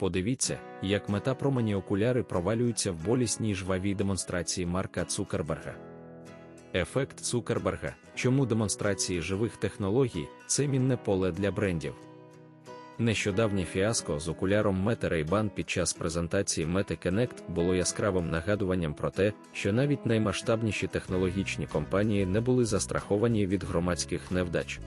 Подивіться, як метапромені окуляри провалюються в болісній жвавій демонстрації Марка Цукерберга. Ефект Цукерберга, чому демонстрації живих технологій це мінне поле для брендів. Нещодавнє фіаско з окуляром Meta Ray-Ban під час презентації Meta Connect було яскравим нагадуванням про те, що навіть наймасштабніші технологічні компанії не були застраховані від громадських невдач.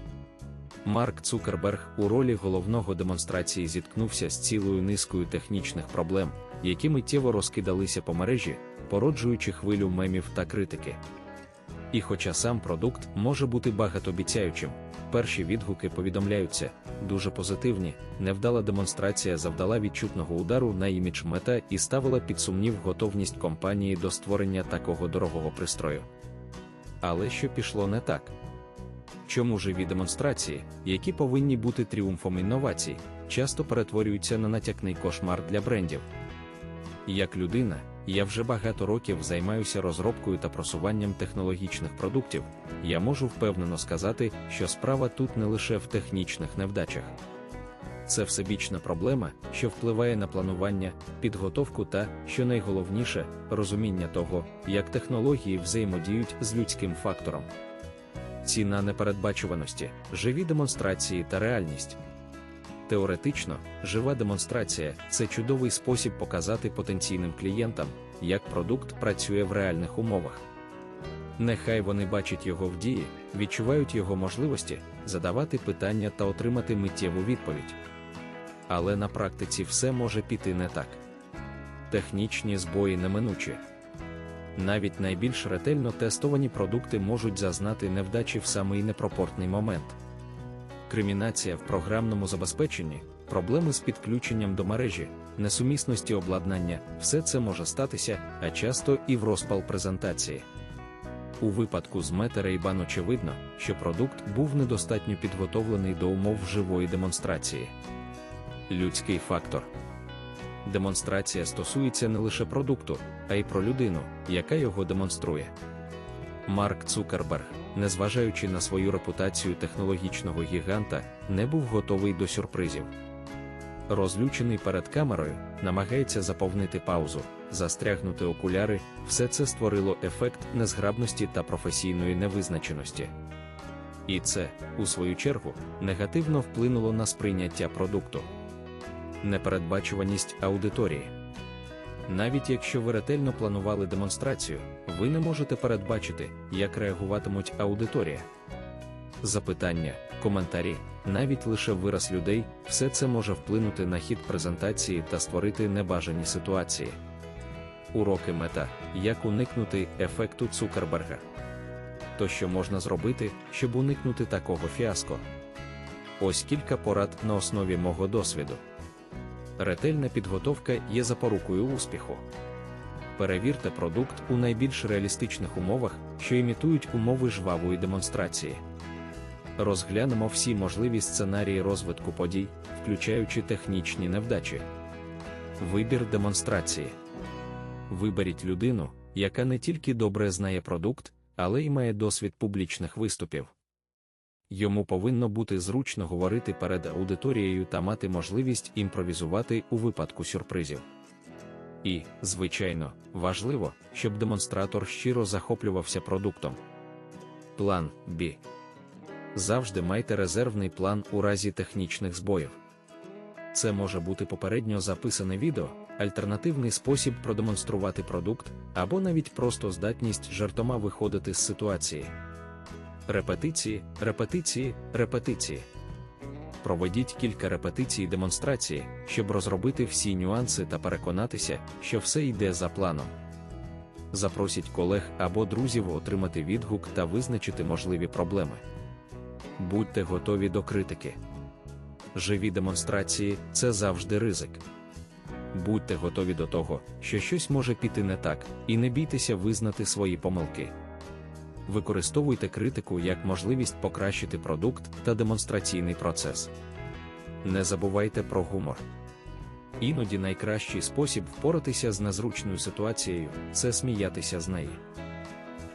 Марк Цукерберг у ролі головного демонстрації зіткнувся з цілою низкою технічних проблем, які миттєво розкидалися по мережі, породжуючи хвилю мемів та критики. І хоча сам продукт може бути багатообіцяючим, перші відгуки повідомляються, дуже позитивні, невдала демонстрація завдала відчутного удару на імідж мета і ставила під сумнів готовність компанії до створення такого дорогого пристрою. Але що пішло не так? Чому живі демонстрації, які повинні бути тріумфом інновацій, часто перетворюються на натякний кошмар для брендів? Як людина, я вже багато років займаюся розробкою та просуванням технологічних продуктів. Я можу впевнено сказати, що справа тут не лише в технічних невдачах. Це всебічна проблема, що впливає на планування, підготовку та, що найголовніше, розуміння того, як технології взаємодіють з людським фактором. Ціна непередбачуваності, живі демонстрації та реальність. Теоретично, жива демонстрація це чудовий спосіб показати потенційним клієнтам, як продукт працює в реальних умовах. Нехай вони бачать його в дії, відчувають його можливості, задавати питання та отримати миттєву відповідь. Але на практиці все може піти не так. Технічні збої неминучі. Навіть найбільш ретельно тестовані продукти можуть зазнати невдачі в самий непропортний момент кримінація в програмному забезпеченні, проблеми з підключенням до мережі, несумісності обладнання, все це може статися, а часто і в розпал презентації. У випадку з Meta Ray-Ban очевидно, що продукт був недостатньо підготовлений до умов живої демонстрації. Людський фактор. Демонстрація стосується не лише продукту, а й про людину, яка його демонструє. Марк Цукерберг незважаючи на свою репутацію технологічного гіганта, не був готовий до сюрпризів. Розлючений перед камерою, намагається заповнити паузу, застрягнути окуляри, все це створило ефект незграбності та професійної невизначеності. І це, у свою чергу, негативно вплинуло на сприйняття продукту. Непередбачуваність аудиторії. Навіть якщо ви ретельно планували демонстрацію, ви не можете передбачити, як реагуватимуть аудиторія. Запитання, коментарі, навіть лише вираз людей, все це може вплинути на хід презентації та створити небажані ситуації. Уроки мета як уникнути ефекту Цукерберга. То що можна зробити, щоб уникнути такого фіаско? Ось кілька порад на основі мого досвіду. Ретельна підготовка є запорукою успіху. Перевірте продукт у найбільш реалістичних умовах, що імітують умови жвавої демонстрації. Розглянемо всі можливі сценарії розвитку подій, включаючи технічні невдачі. Вибір демонстрації. Виберіть людину, яка не тільки добре знає продукт, але й має досвід публічних виступів. Йому повинно бути зручно говорити перед аудиторією та мати можливість імпровізувати у випадку сюрпризів. І, звичайно, важливо, щоб демонстратор щиро захоплювався продуктом. План Б. Завжди майте резервний план у разі технічних збоїв. Це може бути попередньо записане відео, альтернативний спосіб продемонструвати продукт, або навіть просто здатність жартома виходити з ситуації. Репетиції, репетиції, репетиції. Проведіть кілька репетицій демонстрації, щоб розробити всі нюанси та переконатися, що все йде за планом. Запросіть колег або друзів отримати відгук та визначити можливі проблеми. Будьте готові до критики. Живі демонстрації це завжди ризик. Будьте готові до того, що щось може піти не так, і не бійтеся визнати свої помилки. Використовуйте критику як можливість покращити продукт та демонстраційний процес. Не забувайте про гумор. Іноді найкращий спосіб впоратися з незручною ситуацією це сміятися з неї.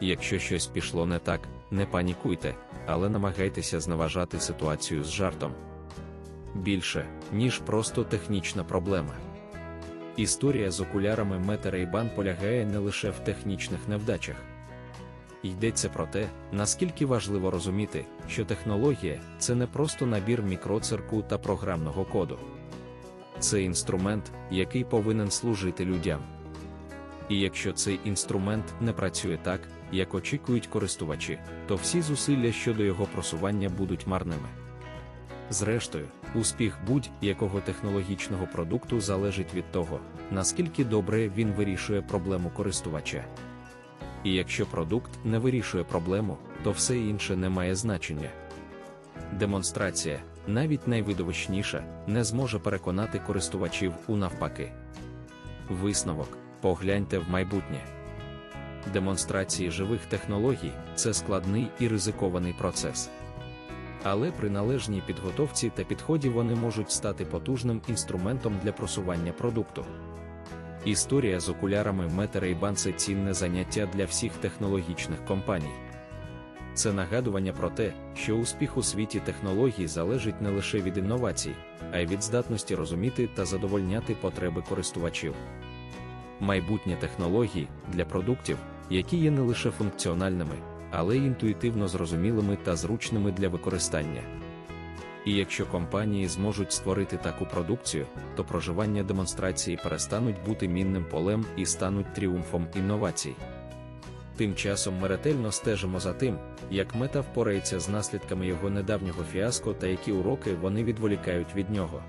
Якщо щось пішло не так, не панікуйте, але намагайтеся зневажати ситуацію з жартом. Більше, ніж просто технічна проблема. Історія з окулярами Meta Ray-Ban полягає не лише в технічних невдачах. Йдеться про те, наскільки важливо розуміти, що технологія це не просто набір мікроцирку та програмного коду. Це інструмент, який повинен служити людям. І якщо цей інструмент не працює так, як очікують користувачі, то всі зусилля щодо його просування будуть марними. Зрештою, успіх будь-якого технологічного продукту залежить від того, наскільки добре він вирішує проблему користувача. І якщо продукт не вирішує проблему, то все інше не має значення. Демонстрація, навіть найвидовищніша, не зможе переконати користувачів у навпаки. Висновок погляньте в майбутнє. Демонстрації живих технологій це складний і ризикований процес. Але при належній підготовці та підході вони можуть стати потужним інструментом для просування продукту. Історія з окулярами Meta Ray-Ban – це цінне заняття для всіх технологічних компаній. Це нагадування про те, що успіх у світі технологій залежить не лише від інновацій, а й від здатності розуміти та задовольняти потреби користувачів. Майбутнє технологій для продуктів, які є не лише функціональними, але й інтуїтивно зрозумілими та зручними для використання. І якщо компанії зможуть створити таку продукцію, то проживання демонстрації перестануть бути мінним полем і стануть тріумфом інновацій. Тим часом ми ретельно стежимо за тим, як мета впорається з наслідками його недавнього фіаско та які уроки вони відволікають від нього.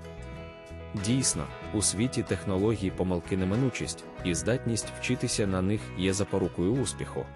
Дійсно, у світі технологій помилки неминучість, і здатність вчитися на них є запорукою успіху.